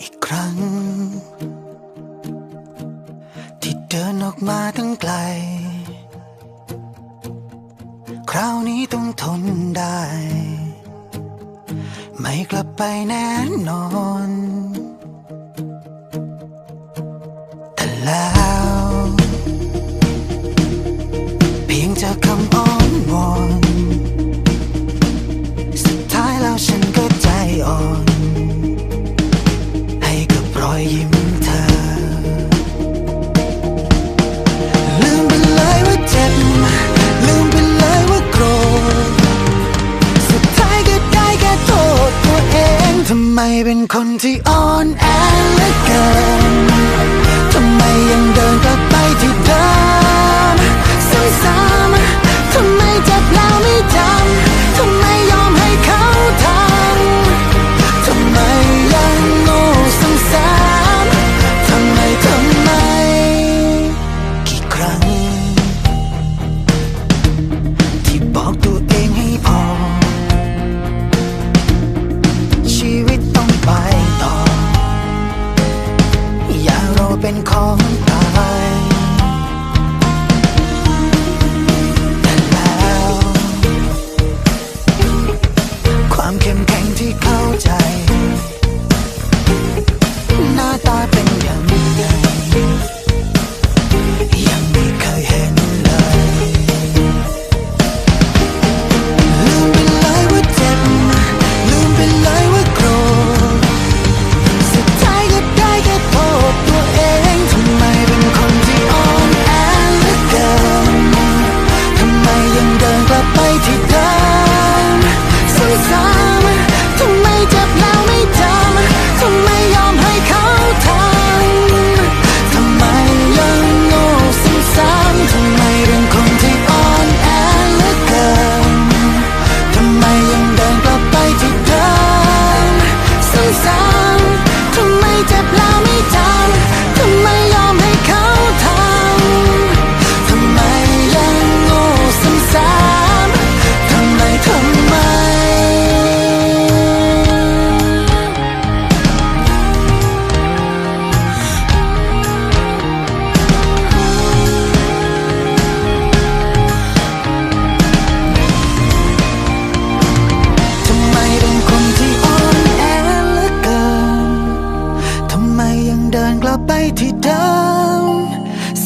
อีกครั้ง ที่เดินออกมาตั้งไกล คราวนี้ต้องทนได้ ไม่กลับไปแน่นอน ไมเป็นคนที่อ่อนแอเหลือเกิน ทำไมยังเดินกลับไปที่เดิม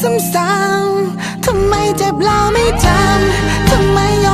ซ้ำๆทำไมเจ็บเราไม่จำทำไมย